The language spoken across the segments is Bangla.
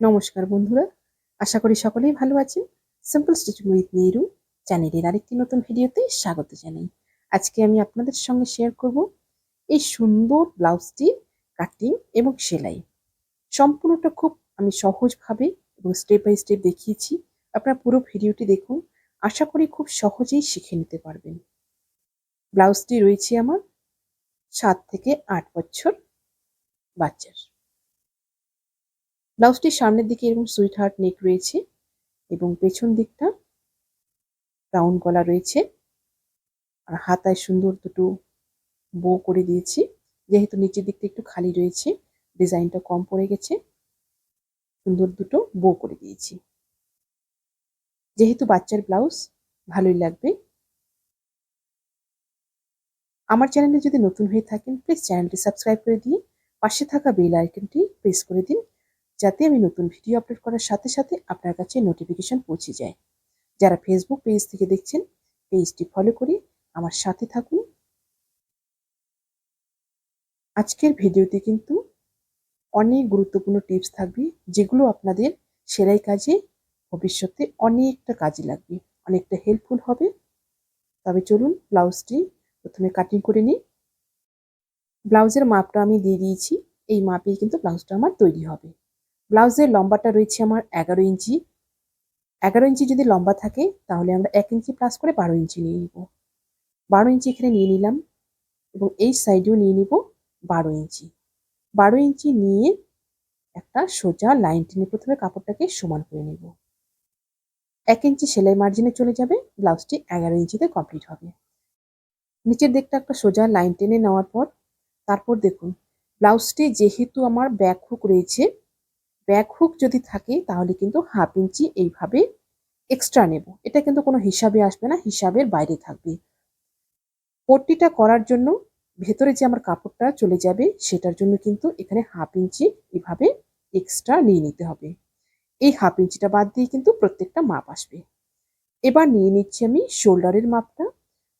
নমস্কার বন্ধুরা, আশা করি সকলেই ভালো আছেন। সিম্পল স্টিচিং উইথ নেহরু চ্যানেলের আরেকটি নতুন ভিডিওতে স্বাগত জানাই। আজকে আমি আপনাদের সঙ্গে শেয়ার করব এই সুন্দর ব্লাউজটির কাটিং এবং সেলাই। সম্পূর্ণটা খুব আমি সহজভাবে এবং স্টেপ বাই স্টেপ দেখিয়েছি। আপনারা পুরো ভিডিওটি দেখুন, আশা করি খুব সহজেই শিখে নিতে পারবেন। ব্লাউজটি রয়েছে আমার সাত থেকে আট বছর বাচ্চার। ব্লাউজটির সামনের দিকে এরকম সুইট হার্ট নেক রয়েছে এবং পেছন দিকটা রাউন্ড গলা রয়েছে। আর হাতায় সুন্দর দুটো বো করে দিয়েছি। যেহেতু নিচের দিকটা একটু খালি রয়েছে, ডিজাইনটা কম পড়ে গেছে। সুন্দর দুটো বো করে দিয়েছি। যেহেতু বাচ্চার ব্লাউজ, ভালোই লাগবে। আমার চ্যানেলে যদি নতুন হয়ে থাকেন প্লিজ চ্যানেলটি সাবস্ক্রাইব করে দিয়ে পাশে থাকা বেল আইকনটি প্রেস করে দিন। যাতে আমি নতুন ভিডিও আপলোড করার সাথে সাথে আপনার কাছে নোটিফিকেশন পৌঁছে যায়। যারা ফেসবুক পেজ থেকে দেখছেন পেজটি ফলো করে আমার সাথে থাকুন। আজকের ভিডিওতে কিন্তু অনেক গুরুত্বপূর্ণ টিপস থাকবে, যেগুলো আপনাদের সেলাই কাজে ভবিষ্যতে অনেকটা কাজে লাগবে, অনেকটা হেল্পফুল হবে। তবে চলুন ব্লাউজটি প্রথমে কাটিং করে নিই। ব্লাউজের মাপটা আমি দিয়ে দিয়েছি, এই মাপেই কিন্তু ব্লাউজটা আমার তৈরি হবে। ব্লাউজের লম্বাটা রয়েছে আমার এগারো ইঞ্চি। এগারো ইঞ্চি যদি লম্বা থাকে, তাহলে আমরা এক ইঞ্চি প্লাস করে বারো ইঞ্চি নিয়ে নিব। বারো ইঞ্চি এখানে নিয়ে নিলাম এবং এই সাইডেও নিয়ে নিব বারো ইঞ্চি। বারো ইঞ্চি নিয়ে একটা সোজা লাইন টেনে প্রথমে কাপড়টাকে সমান করে নেব। এক ইঞ্চি সেলাই মার্জিনে চলে যাবে, ব্লাউজটি এগারো ইঞ্চিতে কমপ্লিট হবে। নিচের দিকটা একটা সোজা লাইন টেনে নেওয়ার পর, তারপর দেখুন, ব্লাউজটি যেহেতু আমার ব্যাক হুক রয়েছে ব্যাক হুক যদি থাকে, তাহলে কিন্তু হাফ ইঞ্চি এইভাবে এক্সট্রা নেব। এটা কিন্তু কোনো হিসাবে আসবে না, হিসাবের বাইরে থাকবে। পট্টিটা করার জন্য ভেতরে যে আমার কাপড়টা চলে যাবে, সেটার জন্য কিন্তু এখানে হাফ ইঞ্চি এভাবে এক্সট্রা নিয়ে নিতে হবে। এই হাফ ইঞ্চিটা বাদ দিয়ে কিন্তু প্রত্যেকটা মাপ আসবে। এবার নিয়ে নিচ্ছি আমি শোল্ডারের মাপটা।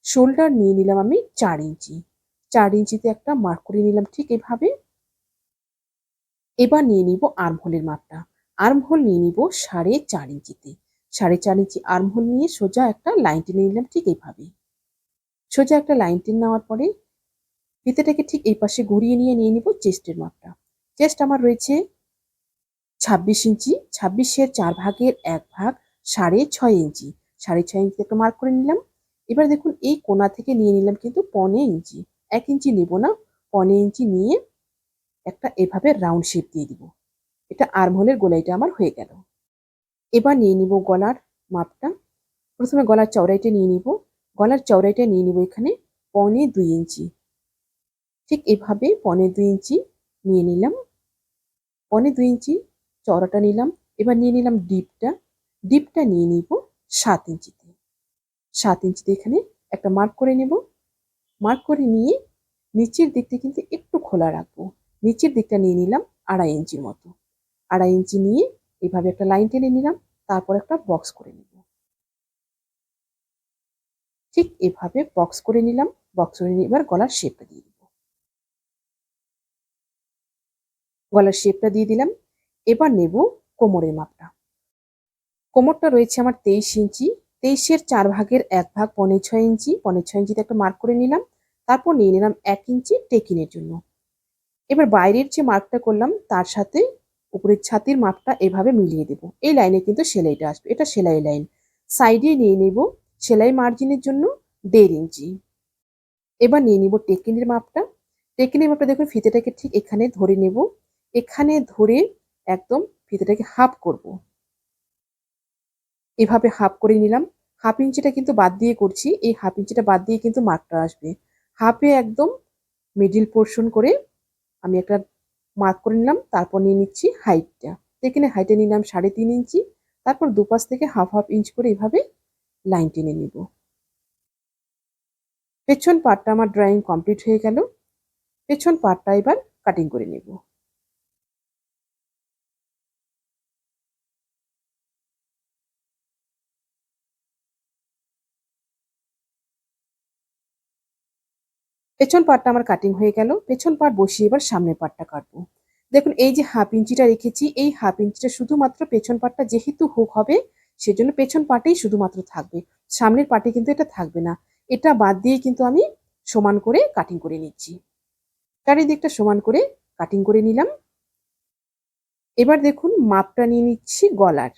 শোল্ডার নিয়ে নিলাম আমি চার ইঞ্চি চার ইঞ্চিতে একটা মার্ক করে নিলাম ঠিক এভাবে। এবার নিয়ে নিব আর্মহোলের মাপটা। আর্মহোল নিয়ে নিব সাড়ে চার ইঞ্চিতে। সাড়ে চার ইঞ্চি আর্মহোল নিয়ে সোজা একটা লাইন টেনে নিলাম ঠিক এইভাবে। সোজা একটা লাইন টেনে নেওয়ার পরে ফিতেটাকে ঠিক এই পাশে ঘুরিয়ে নিয়ে নিয়ে নিব চেস্টের মাপটা। চেস্ট আমার রয়েছে ছাব্বিশ ইঞ্চি। ছাব্বিশের চার ভাগের এক ভাগ সাড়ে ছয় ইঞ্চি। সাড়ে ছয় ইঞ্চি একটা মার্ক করে নিলাম। এবার দেখুন এই কোনা থেকে নিয়ে নিলাম কিন্তু পনে ইঞ্চি। এক ইঞ্চি নেব না, পনে ইঞ্চি নিয়ে একটা এভাবে রাউন্ড শেপ দিয়ে দিব। এটা আর্মহোলের গোলাইটা আমার হয়ে গেল। এবার নিয়ে নিব গলার মাপটা। প্রথমে গলার চওড়াইটা নিয়ে নিব। গলার চওড়াইটা নিয়ে নিব এখানে পনে দুই ইঞ্চি। ঠিক এভাবে পনে দুই ইঞ্চি নিয়ে নিলাম। পনে দুই ইঞ্চি চওড়াটা নিলাম। এবার নিয়ে নিলাম ডিপটা। ডিপটা নিয়ে নিব সাত ইঞ্চিতে। সাত ইঞ্চিতে এখানে একটা মার্ক করে নেব। মার্ক করে নিয়ে নিচের দিকটা কিন্তু একটু খোলা রাখব। নিচের দিকটা নিয়ে নিলাম আড়াই ইঞ্চির মতো। আড়াই ইঞ্চি নিয়ে এভাবে একটা লাইন টেনে নিলাম, তারপর একটা বক্স করে নিব। ঠিক এভাবে বক্স করে নিলাম, বক্স করে নিয়ে এবার গলার শেপটা দিয়ে দিব। গলার শেপটা দিয়ে দিলাম, এবার নেব কোমরের মাপটা। কোমরটা রয়েছে আমার তেইশ ইঞ্চি, তেইশের চার ভাগের এক ভাগ পনে ছয় ইঞ্চি, পনে ছয় ইঞ্চিতে একটা মার্ক করে নিলাম, তারপর নিয়ে নিলাম এক ইঞ্চি টেকিনের জন্য। এবার বাইরের যে মার্কটা করলাম, তার সাথে উপরের ছাতির মাপটা এভাবে মিলিয়ে দেব। এই লাইনে কিন্তু সেলাইটা আসবে। এটা সেলাই লাইন। সাইডে নিয়ে নেব সেলাই মার্জিনের জন্য দেড় ইঞ্চি। এবার নিয়ে নিব টেকিনের মাপটা। টেকিনের মাপটা দেখুন, ফিতেটাকে ঠিক এখানে ধরে নেব। এখানে ধরে একদম ফিতেটাকে হাফ করব। এভাবে হাফ করে নিলাম। হাফ ইঞ্চিটা কিন্তু বাদ দিয়ে করছি। এই হাফ ইঞ্চিটা বাদ দিয়ে কিন্তু মার্কটা আসবে। হাফে একদম মিডিল পোর্শন করে আমি একটা মার্ক করে নিলাম, তারপর নিয়ে নিচ্ছি হাইটটা এখানে হাইটে নিলাম সাড়ে তিন ইঞ্চি, তারপর দুপাশ থেকে হাফ হাফ ইঞ্চ করে এভাবে লাইন টেনে নিব। পেছন পার্টটা আমার ড্রয়িং কমপ্লিট হয়ে গেল। পেছন পার্টটা এবার কাটিং করে নেব। পেছন পাটটা আমার কাটিং হয়ে গেল। পেছন পাট বসিয়ে এবার সামনের পাটটা কাটবো। দেখুন, এই যে হাফ ইঞ্চিটা রেখেছি, এই হাফ ইঞ্চিটা শুধুমাত্র পেছন পাটটা যেহেতু হুক হবে, সেজন্য পেছন পাটেই শুধুমাত্র থাকবে। সামনের পাটে কিন্তু এটা থাকবে না। এটা বাদ দিয়ে কিন্তু আমি সমান করে কাটিং করে নিচ্ছি। চারিদিকটা সমান করে কাটিং করে নিলাম। এবার দেখুন, মাপটা নিয়ে নিচ্ছি গলার।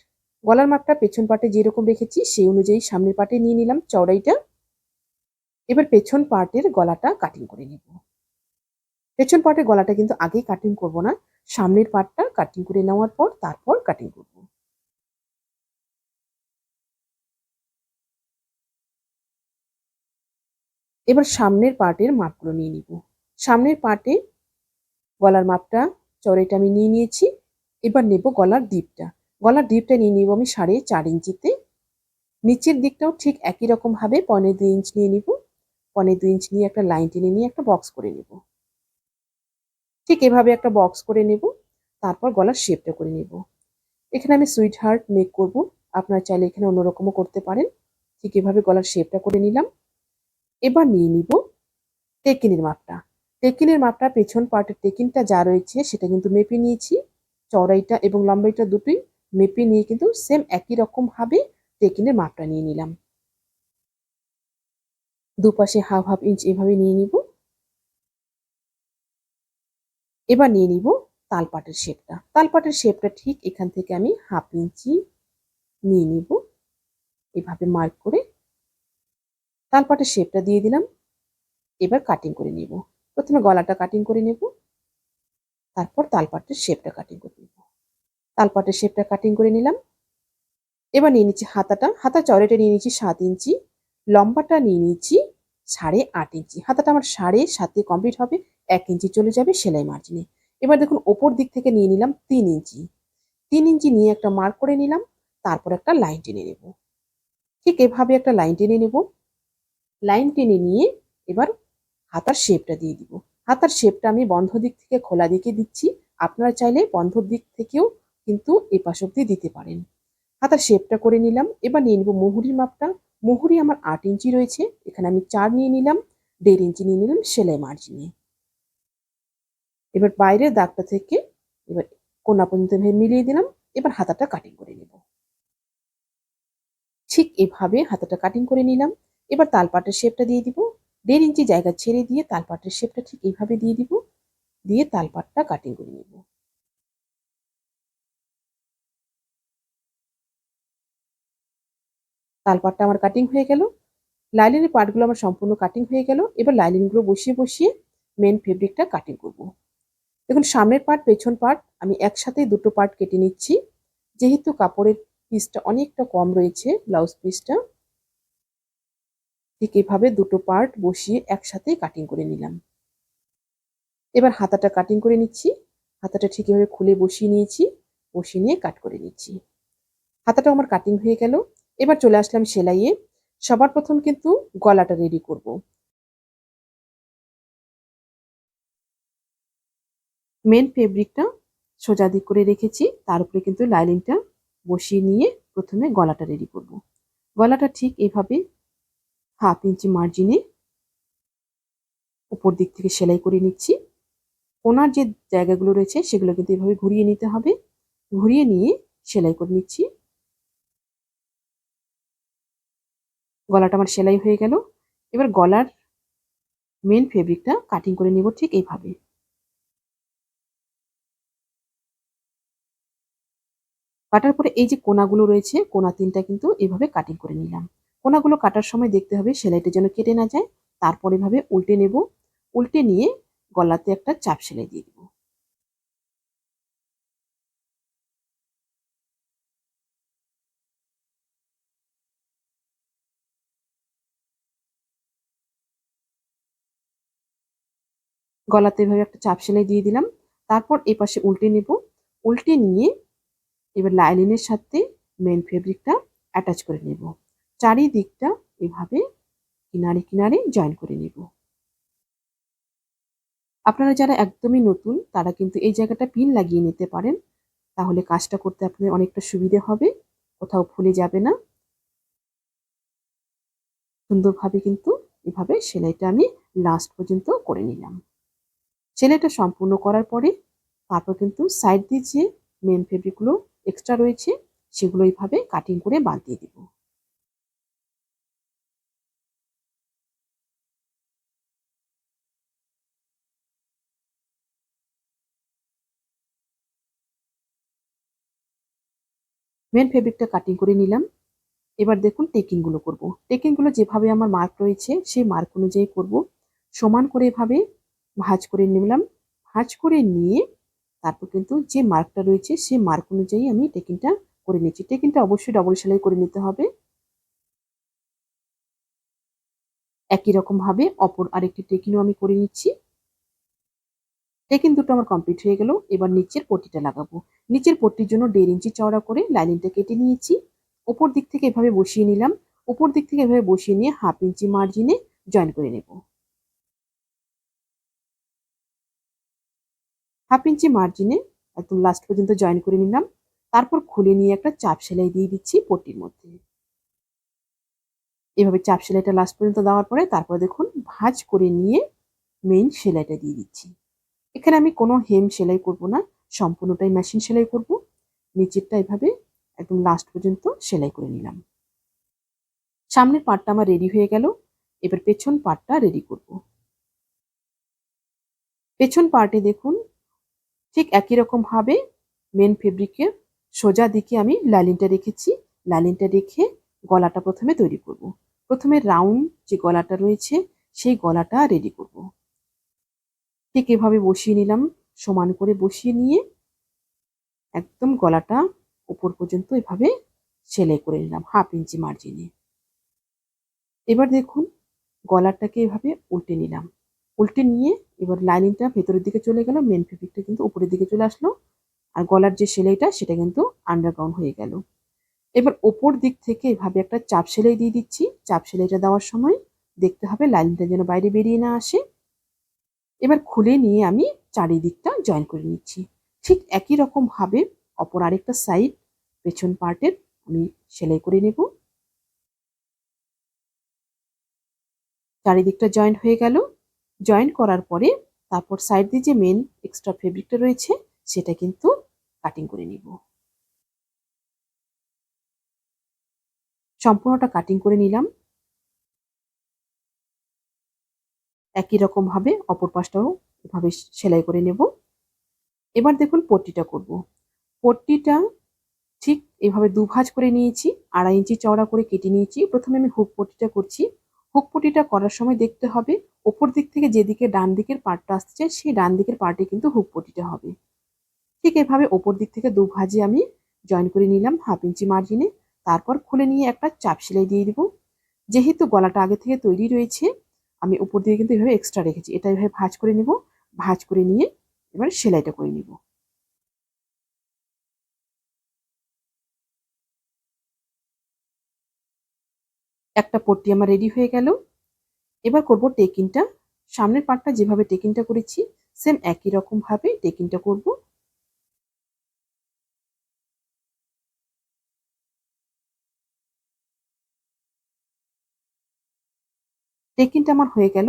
গলার মাপটা পেছন পাটে যেরকম রেখেছি, সেই অনুযায়ী সামনের পাটে নিয়ে নিলাম চওড়াইটা। এবার পেছন পার্টের গলাটা কাটিং করে নিব। পেছন পার্টের গলাটা কিন্তু আগেই কাটিং করব না, সামনের পার্টটা কাটিং করে নেওয়ার পর তারপর কাটিং করব। এবার সামনের পার্টের মাপগুলো নিয়ে নিব। সামনের পার্টে গলার মাপটা চড়াইটা আমি নিয়ে নিয়েছি। এবার নেব গলার ডিপটা গলার ডিপটা নিয়ে নিব আমি সাড়ে চার ইঞ্চিতে। নিচের দিকটাও ঠিক একই রকমভাবে পনেরো দুই ইঞ্চ নিয়ে নিব। পনেরো দু ইঞ্চ নিয়ে একটা লাইন টেনে নিয়ে একটা বক্স করে নেব। ঠিক এভাবে একটা বক্স করে নেব, তারপর গলার শেপটা করে নেব। এখানে আমি সুইট হার্ট মেক করব, আপনারা চাইলে এখানে অন্যরকমও করতে পারেন। ঠিক এভাবে গলার শেপটা করে নিলাম। এবার নিয়ে নিব টেকিনের মাপটা। টেকিনের মাপটা পেছন পার্টের টেকিনটা যা রয়েছে সেটা কিন্তু মেপে নিয়েছি। চওড়াইটা এবং লম্বাইটা দুটোই মেপে নিয়ে কিন্তু সেম একই রকমভাবে টেকিনের মাপটা নিয়ে নিলাম। দুপাশে হাফ হাফ ইঞ্চ এভাবে নিয়ে নিব। এবার নিয়ে নিব তালপাটের শেপটা তালপাটের শেপটা ঠিক এখান থেকে আমি হাফ ইঞ্চি নিয়ে নিব। এভাবে মার্ক করে তালপাটের শেপটা দিয়ে দিলাম। এবার কাটিং করে নিব। প্রথমে গলাটা কাটিং করে নেব। তারপর তালপাটের শেপটা কাটিং করে নেব। তালপাটের শেপটা কাটিং করে নিলাম। এবার নিয়ে নিচ্ছি হাতাটা। হাতা চড়াটা নিয়ে নিচ্ছি সাত ইঞ্চি লম্বাটা নিয়ে নিচ্ছি সাড়ে আট ইঞ্চি। হাতাটা আমার সাড়ে সাতে কমপ্লিট হবে, এক ইঞ্চি চলে যাবে সেলাই মার্জিনে এবার দেখুন, ওপর দিক থেকে নিয়ে নিলাম তিন ইঞ্চি। তিন ইঞ্চি নিয়ে একটা মার্ক করে নিলাম, তারপর একটা লাইন টেনে নেব। ঠিক এভাবে একটা লাইন টেনে নেব। লাইন টেনে নিয়ে এবার হাতার শেপটা দিয়ে দিব। হাতার শেপটা আমি বন্ধ দিক থেকে খোলা দিকে দিচ্ছি। আপনারা চাইলে বন্ধ দিক থেকেও কিন্তু এপাশ অব্দি দিতে পারেন। হাতার শেপটা করে নিলাম। এবার নিয়ে নেব মুহুরির মাপটা। মুহুরি আমার আট ইঞ্চি রয়েছে, এখানে আমি চার নিয়ে নিলাম, দেড় ইঞ্চি নিয়ে নিলাম সেলাই মার্জিনে এবার বাইরের দাগটা থেকে এবার কোনা পর্যন্ত মিলিয়ে দিলাম, এবার হাতাটা কাটিং করে নেব। ঠিক এভাবে হাতাটা কাটিং করে নিলাম, এবার তালপাটের শেপটা দিয়ে দিব, দেড় ইঞ্চি জায়গা ছেড়ে দিয়ে তালপাটের শেপটা ঠিক এইভাবে দিয়ে দিব, দিয়ে তালপাটটা কাটিং করে নেব। তালপাটটা আমার কাটিং হয়ে গেল। লাইলিনের পার্টগুলো আমার সম্পূর্ণ কাটিং হয়ে গেল। এবার লাইলিনগুলো বসিয়ে বসিয়ে মেন ফেব্রিকটা কাটিং করব। দেখুন, সামনের পার্ট পেছন পার্ট আমি একসাথেই দুটো পার্ট কেটে নিচ্ছি। যেহেতু কাপড়ের পিসটা অনেকটা কম রয়েছে ব্লাউজ পিসটা ঠিক এভাবে দুটো পার্ট বসিয়ে একসাথেই কাটিং করে নিলাম। এবার হাতাটা কাটিং করে নিচ্ছি। হাতাটা ঠিক এভাবে খুলে বসিয়ে নিয়েছি, বসিয়ে নিয়ে কাট করে নিচ্ছি। হাতাটা আমার কাটিং হয়ে গেল। এবার চলে আসলাম সেলাইয়ে। সবার প্রথম কিন্তু গলাটা রেডি করব। মেন ফেব্রিকটা সোজা দিক করে রেখেছি, তার উপরে কিন্তু লাইলিনটা বসিয়ে নিয়ে প্রথমে গলাটা রেডি করব। গলাটা ঠিক এভাবে হাফ ইঞ্চি মার্জিনে উপর দিক থেকে সেলাই করে নিচ্ছি। ওনার যে জায়গাগুলো রয়েছে সেগুলো কিন্তু এভাবে ঘুরিয়ে নিতে হবে। ঘুরিয়ে নিয়ে সেলাই করে নিচ্ছি। গলাটা আমার সেলাই হয়ে গেল। এবার গলার মেন ফেব্রিকটা কাটিং করে নিব ঠিক এইভাবে। কাটার পরে এই যে কোনাগুলো রয়েছে, কোনা তিনটা কিন্তু এভাবে কাটিং করে নিলাম। কোনাগুলো কাটার সময় দেখতে হবে সেলাইটা যেন কেটে না যায়, তারপর এভাবে উল্টে নেব। উল্টে নিয়ে গলাতে একটা চাপ সেলাই দিয়ে দিব। গলাতে এভাবে একটা চাপ সেলাই দিয়ে দিলাম। তারপর এই পাশে উল্টে নেব। উল্টে নিয়ে এবার লাইলিনের সাথে মেন ফেব্রিকটা অ্যাটাচ করে নেব। চারিদিকটা এভাবে কিনারে কিনারে জয়েন করে নেব। আপনারা যারা একদমই নতুন, তারা কিন্তু এই জায়গাটা পিন লাগিয়ে নিতে পারেন। তাহলে কাজটা করতে আপনাদের অনেকটা সুবিধে হবে। কোথাও ফুলে যাবে না। সুন্দরভাবে কিন্তু এভাবে সেলাইটা আমি লাস্ট পর্যন্ত করে নিলাম। সেলাইটা সম্পূর্ণ করার পরে তারপর কিন্তু সাইড দিয়ে যে মেন ফেব্রিকগুলো এক্সট্রা রয়েছে, সেগুলো এইভাবে কাটিং করে বাদ দিয়ে দিব মেন ফেব্রিকটা কাটিং করে নিলাম। এবার দেখুন টেকিংগুলো করব। টেকিংগুলো যেভাবে আমার মার্ক রয়েছে, সেই মার্ক অনুযায়ী করব। সমান করে এভাবে ভাঁজ করে নিলাম। ভাঁজ করে নিয়ে তারপর কিন্তু যে মার্কটা রয়েছে সেই মার্ক অনুযায়ী আমি টেকিংটা করে নিচ্ছি। টেকিংটা অবশ্যই ডবল সেলাই করে নিতে হবে। একই রকম ভাবে অপর আরেকটি টেকিংও আমি করে নিচ্ছি। টেকিং দুটো আমার কমপ্লিট হয়ে গেল। এবার নিচের পট্টিটা লাগাবো। নিচের পট্টির জন্য দেড় ইঞ্চি চওড়া করে লাইনিংটা কেটে নিয়েছি। ওপর দিক থেকে এভাবে বসিয়ে নিলাম। ওপর দিক থেকে এভাবে বসিয়ে নিয়ে হাফ ইঞ্চি মার্জিনে জয়েন করে নেব। হাফ ইঞ্চি মার্জিনে একদম লাস্ট পর্যন্ত জয়েন করে নিলাম। তারপর খুলে নিয়ে একটা চাপ সেলাই দিয়ে দিচ্ছি পট্টির মধ্যে। এভাবে চাপ সেলাইটা লাস্ট পর্যন্ত দেওয়ার পরে তারপর দেখুন ভাঁজ করে নিয়ে মেইন সেলাইটা দিয়ে দিচ্ছি। এখানে আমি কোনো হেম সেলাই করব না, সম্পূর্ণটাই মেশিন সেলাই করব। নিচেরটা এভাবে একদম লাস্ট পর্যন্ত সেলাই করে নিলাম। সামনের পার্টটা আমার রেডি হয়ে গেল, এবার পেছন পার্টটা রেডি করব। পেছন পার্টে দেখুন ঠিক একই রকম ভাবে মেন ফেব্রিকের সোজা দিকে আমি লাইলিনটা রেখেছি লাইলিনটা রেখে গলাটা প্রথমে তৈরি করব। প্রথমে রাউন্ড যে গলাটা রয়েছে, সেই গলাটা রেডি করব। ঠিক এভাবে বসিয়ে নিলাম, সমান করে বসিয়ে নিয়ে একদম গলাটা উপর পর্যন্ত এভাবে সেলাই করে নিলাম, হাফ ইঞ্চি মার্জিনে এবার দেখুন, গলাটাকে এভাবে উল্টে নিলাম উল্টে নিয়ে এবার লাইনিংটা ভেতরের দিকে চলে গেল মেন ফেব্রিকটা কিন্তু উপরের দিকে চলে আসলো। আর গলার যে সেলাইটা, সেটা কিন্তু আন্ডারগ্রাউন্ড হয়ে গেল। এবার ওপর দিক থেকে এভাবে একটা চাপ সেলাই দিয়ে দিচ্ছি। চাপ সেলাইটা দেওয়ার সময় দেখতে হবে লাইনটা যেন বাইরে বেরিয়ে না আসে। এবার খুলে নিয়ে আমি চারিদিকটা জয়েন করে নিচ্ছি। ঠিক একই রকম ভাবে অপর আরেকটা সাইড পেছন পার্টের আমি সেলাই করে নেব। চারিদিকটা জয়েন্ট হয়ে গেল। জয়েন করার পরে তারপর সাইড দিয়ে যে মেন এক্সট্রা ফেব্রিকটা রয়েছে, সেটা কিন্তু কাটিং করে নিব। সম্পূর্ণটা কাটিং করে নিলাম। একই রকম ভাবে অপর পাশটাও এভাবে সেলাই করে নেব। এবার দেখুন পট্টিটা করব। পট্টিটা ঠিক এভাবে দুভাজ করে নিয়েছি, আড়াই ইঞ্চি চওড়া করে কেটে নিয়েছি। প্রথমে আমি হুক পট্টিটা করছি। হুক পট্টিটা করার সময় দেখতে হবে, ওপর দিক থেকে যেদিকে ডান দিকের পার্টটা আসছে সেই ডান দিকের পার্টে কিন্তু হুক পট্টিটা হবে। ঠিক এভাবে ওপর দিক থেকে দু ভাজি আমি জয়েন করে নিলাম হাফ ইঞ্চি মার্জিনে তারপর খুলে নিয়ে একটা চাপ সেলাই দিয়ে দিব। যেহেতু গলাটা আগে থেকে তৈরি রয়েছে, আমি উপর দিকে কিন্তু এভাবে এক্সট্রা রেখেছি। এটা এভাবে ভাজ করে নিব, ভাজ করে নিয়ে এবার সেলাইটা করে নিব। একটা পট্টি আমার রেডি হয়ে গেল। এবার করব টেকিংটা সামনের পার্টটা যেভাবে টেকিংটা করেছি সেম একই রকম ভাবে টেকিংটা করব। টেকিংটা আমার হয়ে গেল।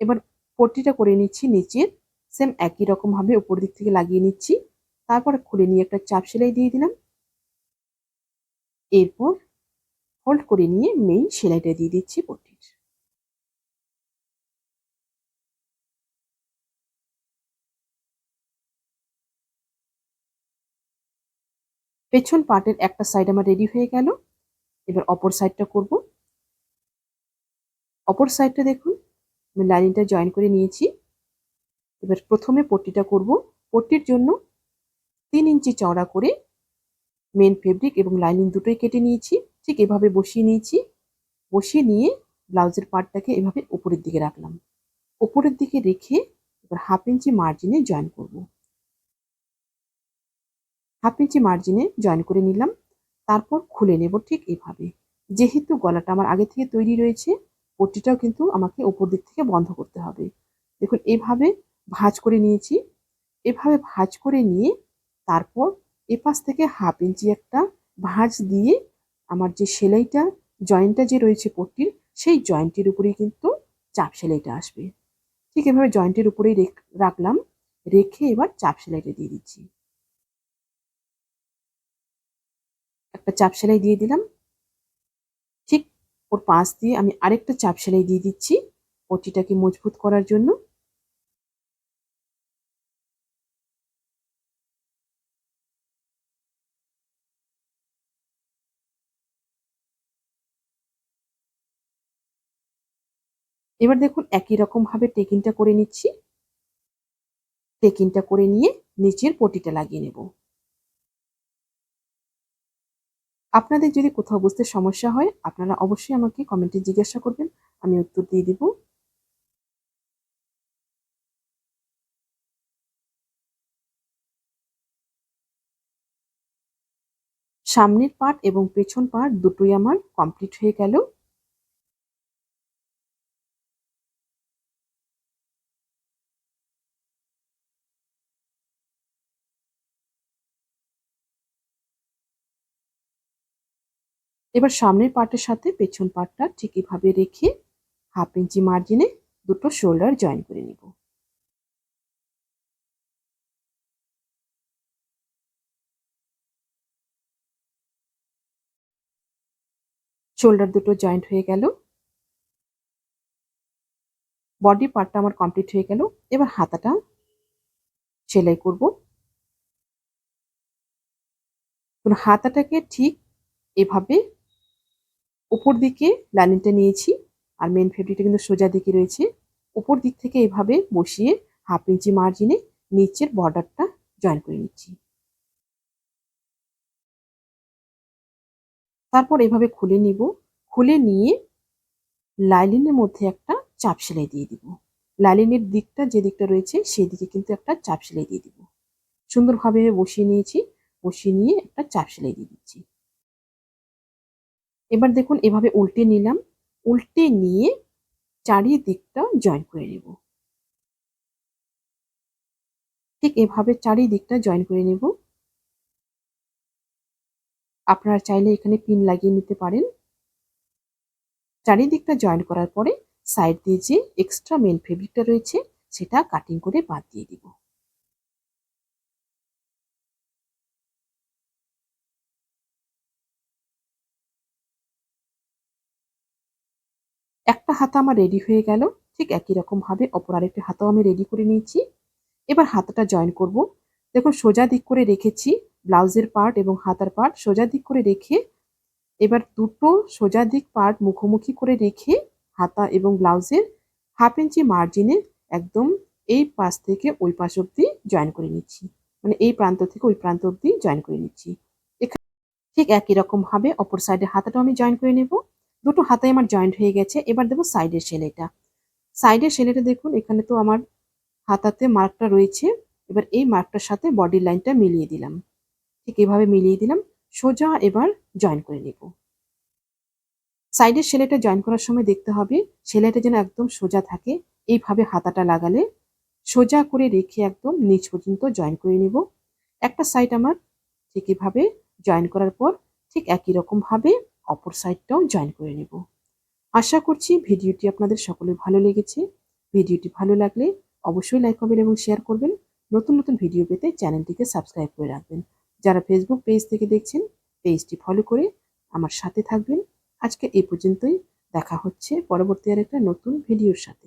এবার পট্টিটা করে নিচ্ছি নিচের সেম একই রকম ভাবে উপর দিক থেকে লাগিয়ে নিচ্ছি। তারপর খুলে নিয়ে একটা চাপ সেলাই দিয়ে দিলাম। এরপর হোল্ড করে নিয়ে মেইন সেলাইটা দিয়ে দিচ্ছি পট্টির পেছন পার্টের একটা সাইড আমার রেডি হয়ে গেল। এবার অপর সাইডটা করব। অপর সাইডটা দেখুন, আমি লাইনিংটা জয়েন করে নিয়েছি। এবার প্রথমে পট্টিটা করব। পট্টির জন্য তিন ইঞ্চি চওড়া করে মেন ফেব্রিক এবং লাইনিং দুটোই কেটে নিয়েছি। ঠিক এভাবে বসিয়ে নিয়েছি। বসিয়ে নিয়ে ব্লাউজের পার্টটাকে এভাবে উপরের দিকে রাখলাম। উপরের দিকে রেখে এবার হাফ ইঞ্চি মার্জিনে জয়েন করব। হাফ ইঞ্চি মার্জিনে জয়েন করে নিলাম। তারপর খুলে নেব ঠিক এভাবে। যেহেতু গলাটা আমার আগে থেকে তৈরি রয়েছে, পট্টিটাও কিন্তু আমাকে উপর দিক থেকে বন্ধ করতে হবে। দেখুন, এভাবে ভাঁজ করে নিয়েছি। এভাবে ভাঁজ করে নিয়ে তারপর এপাশ থেকে হাফ ইঞ্চি একটা ভাঁজ দিয়ে আমার যে সেলাইটা, জয়েন্টটা যে রয়েছে পট্টির, সেই জয়েন্টের উপরেই কিন্তু চাপ সেলাইটা আসবে। ঠিক এভাবে জয়েন্টের উপরেই রাখলাম, রেখে এবার চাপ সেলাইটা দিয়ে দিচ্ছি। একটা চাপ সেলাই দিয়ে দিলাম। ঠিক ওর পাশ দিয়ে আমি আরেকটা চাপ সেলাই দিয়ে দিচ্ছি পটিটাকে মজবুত করার জন্য। এবার দেখুন একই রকম ভাবে টেকিংটা করে নিচ্ছি। টেকিংটা করে নিয়ে নিচের পটিটা লাগিয়ে নেব। আপনাদের যদি কোথাও বুঝতে সমস্যা হয়, আপনারা অবশ্যই আমাকে কমেন্টে জিজ্ঞাসা করবেন, আমি উত্তর দিয়ে দিব। সামনের পার্ট এবং পেছন পার্ট দুটোই আমার কমপ্লিট হয়ে গেল। এবার সামনের পার্টের সাথে পেছন পার্টটা ঠিক এভাবে রেখে হাফ ইঞ্চি মার্জিনে দুটো শোল্ডার জয়েন করে নিব। শোল্ডার দুটো জয়েন্ট হয়ে গেল। বডি পার্টটা আমার কমপ্লিট হয়ে গেল। এবার হাতাটা সেলাই করব। হাতাটাকে ঠিক এভাবে উপর দিকে লাইনিংটা নিয়েছি আর মেন ফেব্রিকটা কিন্তু সোজা দিকে রয়েছে। উপর দিক থেকে এভাবে বসিয়ে হাফ ইঞ্চি মার্জিনে নিচের বর্ডারটা জয়েন করে নিচ্ছি। তারপর এভাবে খুলে নিব। খুলে নিয়ে লাইলিনের মধ্যে একটা চাপ সেলাই দিয়ে দিব। লাইলিনের দিকটা যে দিকটা রয়েছে সেই দিকে কিন্তু একটা চাপ সেলাই দিয়ে দিব। সুন্দরভাবে বসিয়ে নিয়েছি। বসিয়ে নিয়ে একটা চাপ সেলাই দিয়ে দিচ্ছি। এবার দেখুন, এভাবে উল্টে নিলাম। উল্টে নিয়ে চারিদিকটা জয়েন করে নেব। ঠিক এভাবে চারিদিকটা জয়েন করে নেব। আপনারা চাইলে এখানে পিন লাগিয়ে নিতে পারেন। চারিদিকটা জয়েন করার পরে সাইড দিয়ে যে এক্সট্রা মেন ফেব্রিকটা রয়েছে, সেটা কাটিং করে বাদ দিয়ে দিব। একটা হাতা আমার রেডি হয়ে গেল। ঠিক একই রকমভাবে অপর আরেকটি হাতাও আমি রেডি করে নিয়েছি। এবার হাতাটা জয়েন করব। দেখুন, সোজা দিক করে রেখেছি ব্লাউজের পার্ট এবং হাতার পার্ট সোজা দিক করে রেখে এবার দুটো সোজা দিক পার্ট মুখোমুখি করে রেখে হাতা এবং ব্লাউজের হাফ ইঞ্চি মার্জিনে একদম এই পাশ থেকে ওই পাশ অবধি জয়েন করে নিচ্ছি। মানে এই প্রান্ত থেকে ওই প্রান্ত অবধি জয়েন করে নিচ্ছি। ঠিক একই রকম ভাবে অপর সাইডে হাতাটাও আমি জয়েন করে নেব। দুটো হাতায় আমার জয়েন্ট হয়ে গেছে, এবার দেবো সাইডের সেলাইটা সাইডের সেলাইটা দেখুন, এখানে তো আমার হাতাতে মার্কটা রয়েছে, এবার এই মার্কটার সাথে বডি লাইনটা মিলিয়ে দিলাম। ঠিক এভাবে মিলিয়ে দিলাম, সোজা এবার জয়েন করে নেব। সাইডের সেলাইটা জয়েন করার সময় দেখতে হবে সেলাইটা যেন একদম সোজা থাকে, এইভাবে হাতাটা লাগালে সোজা করে রেখে একদম নিচ পর্যন্ত জয়েন করে নেব। একটা সাইড আমার ঠিক এভাবে জয়েন করার পর ঠিক একই রকমভাবে অপর সাইডটাও জয়েন করে নেব। আশা করছি ভিডিওটি আপনাদের সকলে ভালো লেগেছে। ভিডিওটি ভালো লাগলে অবশ্যই লাইক করবেন এবং শেয়ার করবেন। নতুন নতুন ভিডিও পেতে চ্যানেলটিকে সাবস্ক্রাইব করে রাখবেন। যারা ফেসবুক পেজ থেকে দেখছেন পেজটি ফলো করে আমার সাথে থাকবেন। আজকে এই পর্যন্তই। দেখা হচ্ছে পরবর্তী আর একটা নতুন ভিডিওর সাথে।